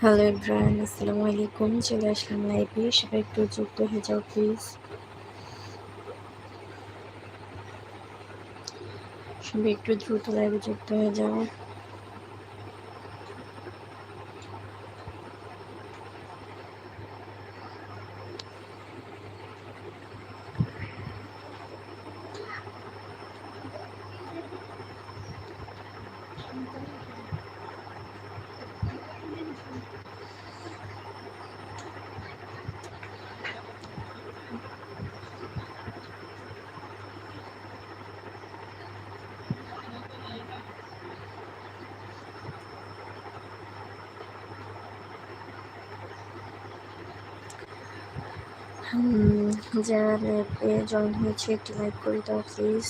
Hello Ibrahim আসসালামু আলাইকুম চলে আসলাম লাইভে সবাই একটু যুক্ত হয়ে যাও প্লিজ সবাই একটু দ্রুত লাইভে যুক্ত হয়ে যাও যারা লাইভে জয়েন হয়েছে, একটি লাইক করে দাও প্লিজ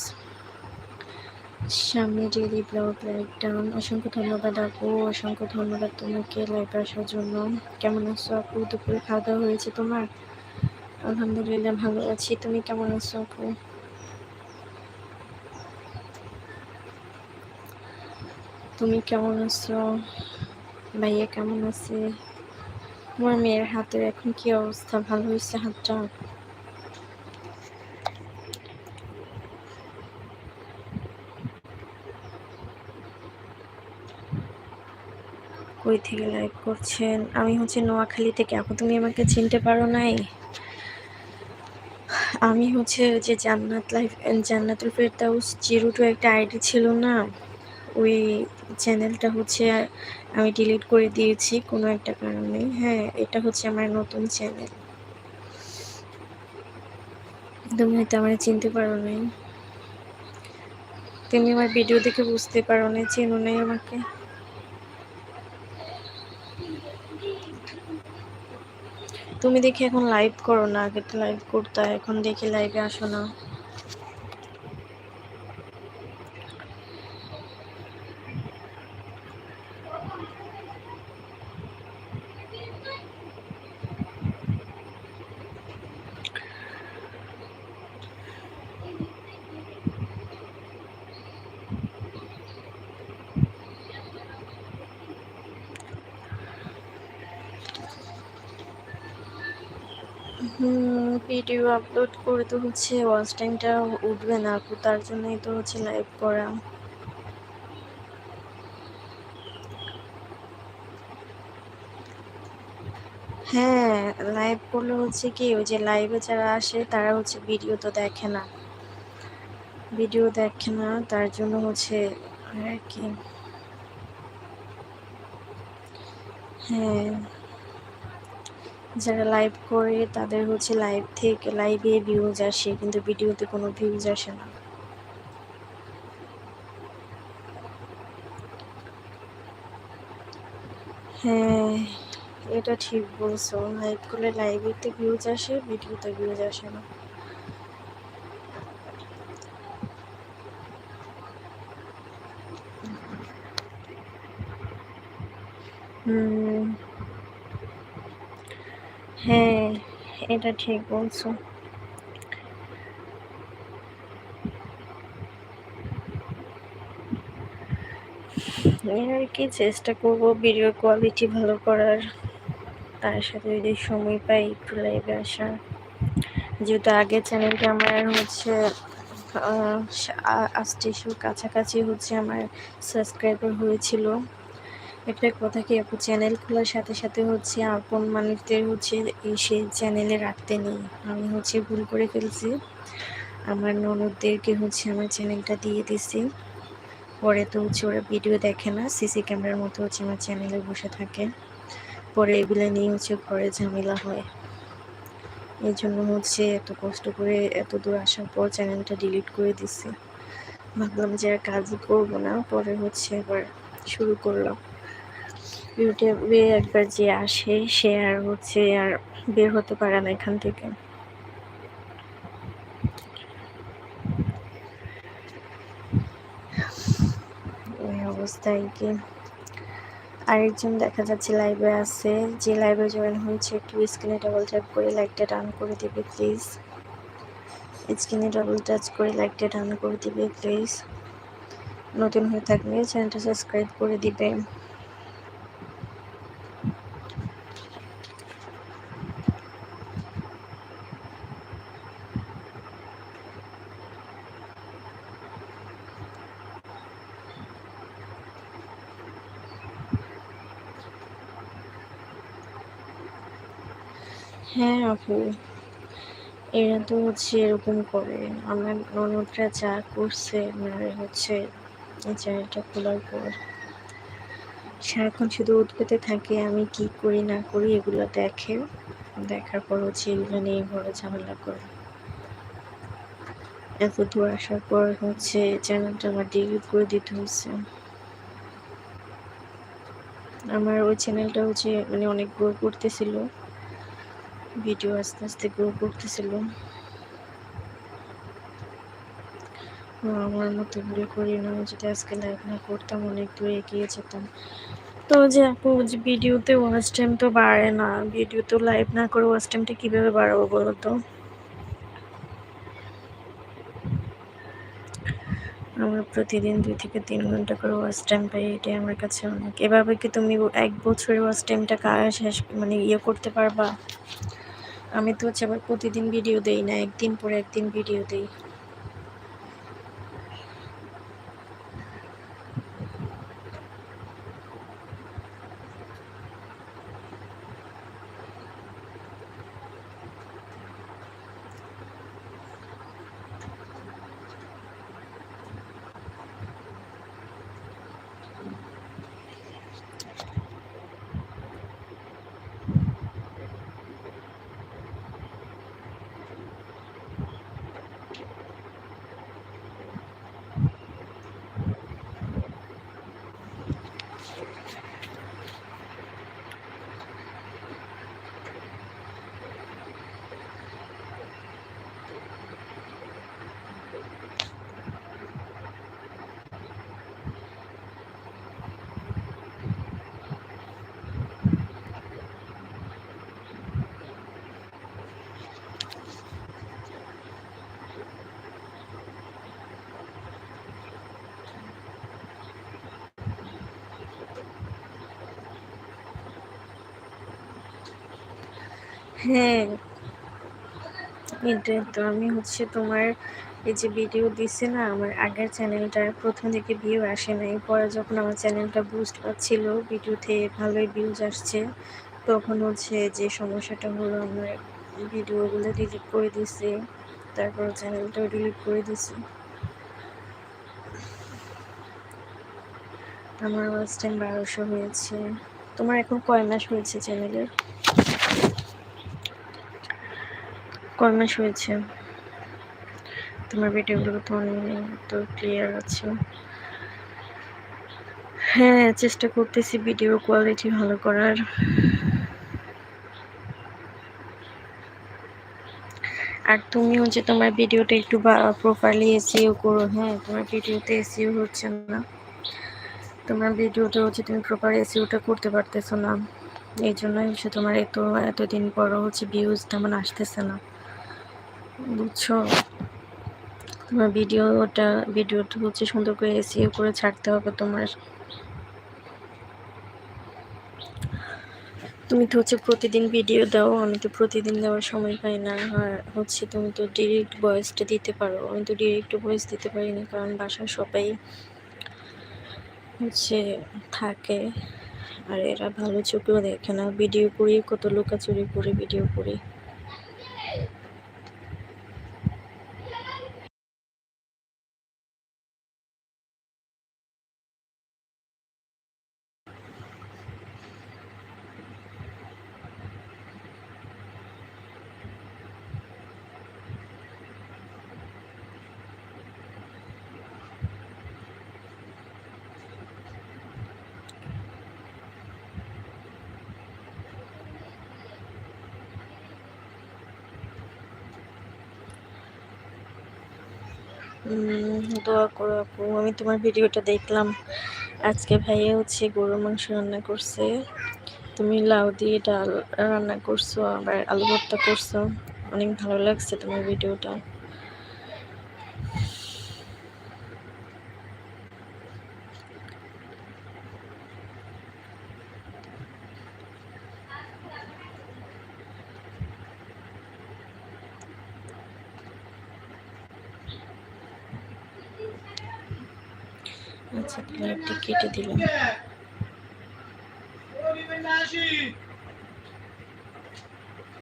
সামনে ডেলি ব্লগ লাইক ডাউন অসংখ্য ধন্যবাদ আপু, অসংখ্য ধন্যবাদ তোমাকে লাইভে আসার জন্য। কেমন আছো আপু? দুপুরে খাওয়া দাওয়া হয়েছে তোমার? আলহামদুলিল্লাহ ভালো আছি। তুমি কেমন আছো আপু? তুমি কেমন আছো? ভাইয়া কেমন আছে? আমার মেয়ের হাতের এখন কি অবস্থা ভালো হয়েছে হাতটা কই থেকে লাইভ করছেন? আমি হচ্ছে নোয়াখালী থেকে। আপু, তুমি আমাকে চিনতে পারো নাই? আমি হচ্ছে যে জান্নাত লাইফ জান্নাতুল ফেরদাউস জিরো টু একটা আইডি ছিল না? ওই চ্যানেলটা হচ্ছে আমি ডিলিট করে দিয়েছি কোনো একটা কারণে। হ্যাঁ এটা হচ্ছে আমার নতুন চ্যানেল তুমি হয়তো আমার চিনতে পারো নাই। তুমি আমার ভিডিও দেখে বুঝতে পারো না চেনো নাই আমাকে। তুমি দেখি এখন লাইভ করো না, আগে তো লাইভ করতে, এখন দেখি লাইভে আসো না। ভিডিও আপলোড করে তো হচ্ছে ওয়াচ টাইমটা উঠবে না আপু তার জন্যই তো হচ্ছে লাইভ করা। হ্যাঁ লাইভ করলে হচ্ছে কি, ওই যে লাইভে যারা আসে, তারা হচ্ছে ভিডিও তো দেখে না। ভিডিও দেখে না, তার জন্য হচ্ছে আর কি। হ্যাঁ। যারা লাইভ করে, তাদের হচ্ছে লাইভ থেকে লাইভে ভিউজ আসে, কিন্তু ভিডিওতে কোনো ভিউজ আসে না। হ্যাঁ এটা ঠিক বলছো। লাইভ করলে লাইভেতে ভিউজ আসে, ভিডিওতে ভিউজ আসে না। হুম। হ্যাঁ এটা ঠিক বলছো। আর কি চেষ্টা করব ভিডিও কোয়ালিটি ভালো করার। তার সাথে যদি সময় পাই একটু লাইভে আসা। যেহেতু আগের চ্যানেলটা আমার হচ্ছে আষ্টিশোর কাছাকাছি হচ্ছে আমার সাবস্ক্রাইবার হয়েছিল। একটা কথা কি আপু? চ্যানেল খোলার সাথে সাথে হচ্ছে আপন মানুষদের হচ্ছে সেই চ্যানেলে রাখতে নেই। আমি হচ্ছে ভুল করে ফেলছি। আমার ননদদেরকে হচ্ছে আমার চ্যানেলটা দিয়ে দিছি। পরে তো হচ্ছে ওরা ভিডিও দেখে না সিসি ক্যামেরার মতো হচ্ছে আমার চ্যানেলে বসে থাকে। পরে এগুলো নিয়ে হচ্ছে ঘরে ঝামেলা হয়। এই জন্য হচ্ছে এত কষ্ট করে এত দূর আসার পর চ্যানেলটা ডিলিট করে দিছি। ভাবলাম যে আর কাজই করব না। পরে হচ্ছে এবার শুরু করলাম। ইউটিউবে একবার যে আসে, সে আর হচ্ছে আর বের হতে পারে না এখান থেকে। অবস্থায় কি? আরেকজন দেখা যাচ্ছে লাইভে আছে, যে লাইভে জয়েন হয়েছে, একটু স্ক্রিনে ডাবল ট্যাপ করে লাইকটা ডান করে দিবে প্লিজ স্ক্রিনে ডাবল টাচ করে লাইকটা ডান করে দিবে প্লিজ নতুন হয়ে থাকলে চ্যানেলটা সাবস্ক্রাইব করে দিবে। হ্যাঁ আপু। এরা তো হচ্ছে এরকম করে। আমার ননদরা যা করছে মানে হচ্ছে এই চ্যানেলটা খোলার পর। সারাক্ষণ শুধু উৎপেতে থাকে, আমি কি করি, না করি, এগুলো দেখে। দেখার পর হচ্ছে এগুলো নিয়ে বড় ঝামেলা করে। এত দূর আসার পর হচ্ছে চ্যানেলটা আমার ডিলিট করে দিতে হচ্ছে। আমার ওই চ্যানেলটা হচ্ছে মানে অনেক গ্রো করতেছিল। ভিডিও আস্তে আস্তে গ্রো করতেছিল। আমার মতো ভুল করি না যদি আজকে লাইভ না করতাম, অনেক দূর এগিয়ে যেতাম। তো যে আপু, যে ভিডিওতে ওয়াচ টাইম তো বাড়ে না ভিডিও তো লাইভ না করে ওয়াচ টাইমটা কীভাবে বাড়াবো বলো তো? আমরা প্রতিদিন দুই থেকে তিন ঘণ্টা করে ওয়াচ টাইম পাই, এটাই আমার কাছে অনেক। এভাবে কি তুমি এক বছরের ওয়াচ টাইমটা শেষ মানে ইয়ে করতে পারবা? আমি তো হচ্ছে আবার প্রতিদিন ভিডিও দেই না একদিন পরে একদিন ভিডিও দেই। হ্যাঁ। এটাই তো আমি হচ্ছে তোমার এই যে ভিডিও দিছে না, আমার আগের চ্যানেলটার প্রথম দিকে ভিউ আসে নাই, পরে যখন আমার চ্যানেলটা বুস্ট পাচ্ছিল ভিডিওতে ভালোই ভিউজ আসছে, তখন হচ্ছে যে সমস্যাটা হলো আমার ভিডিওগুলো ডিলিট করে দিছি, তারপর চ্যানেলটাও ডিলিট করে দিছি। আমার ওয়াচ টাইম বারোশো হয়েছে। তোমার এখন কয় মাস হয়েছে চ্যানেলের কয় হয়েছে তোমার ভিডিওগুলো তো অনেক তো ক্লিয়ার আছে। হ্যাঁ চেষ্টা করতেছি ভিডিও কোয়ালিটি ভালো করার। আর তুমিও যে তোমার ভিডিওটা একটু প্রপারলি এসিও করো হ্যাঁ তোমার ভিডিওতে এসিও হচ্ছে না। তোমার ভিডিওটা হচ্ছে তুমি প্রপার এসিওটা করতে পারতেছো না। এই জন্যই হচ্ছে তোমার এত, এতদিন পরও হচ্ছে ভিউজ তেমন আসতেছে না। বুঝছ? তোমার ভিডিওটা ভিডিওটা হচ্ছে সুন্দর করে এসিও করে ছাড়তে হবে তোমার। তুমি তো হচ্ছে প্রতিদিন ভিডিও দাও, আমি তো প্রতিদিন দেওয়ার সময় পাই না। আর হচ্ছে তুমি তো ডিরেক্ট ভয়েসটা দিতে পারো। আমি তো ডিরেক্ট ভয়েস দিতে পারি না, কারণ বাসার সবাই হচ্ছে থাকে। আর এরা ভালো চোখেও দেখে না। ভিডিও করি, কত লুকাচুরি করে ভিডিও করি। দোয়া করো আপু। আমি তোমার ভিডিওটা দেখলাম। আজকে ভাইয়া হচ্ছে গরুর মাংস রান্না করছে। তুমি লাউ দিয়ে ডাল রান্না করছ, আবার আলু ভর্তা করছ। অনেক ভালো লাগছে তোমার ভিডিওটা। আচ্ছা কেটে দিলাম।